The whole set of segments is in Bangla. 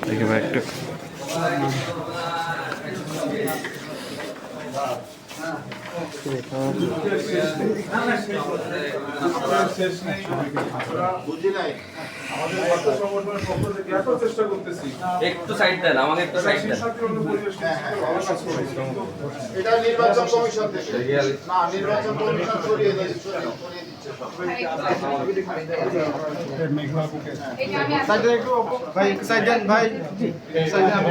দেখি ভাই একটু। বুঝি নাই। থেকে একটু সাইড দেন আমাকে একটু সাইড দেন। পরিবেশ করেছি এটা নির্বাচন কমিশন থেকে না নির্বাচন কমিশন সরিয়ে দিচ্ছে সব। একটু ভাই সাইড দেন ভাই। সাইডে এটা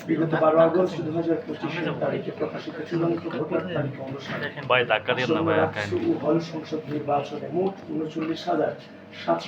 বিগত বারো আগস্ট দু হাজার পঁচিশের তারিখে প্রকাশিত চূড়ান্ত ভোটার তালিকা অনুসারে হল সংসদ নির্বাচনে মোট উনচল্লিশ হাজার সাতশো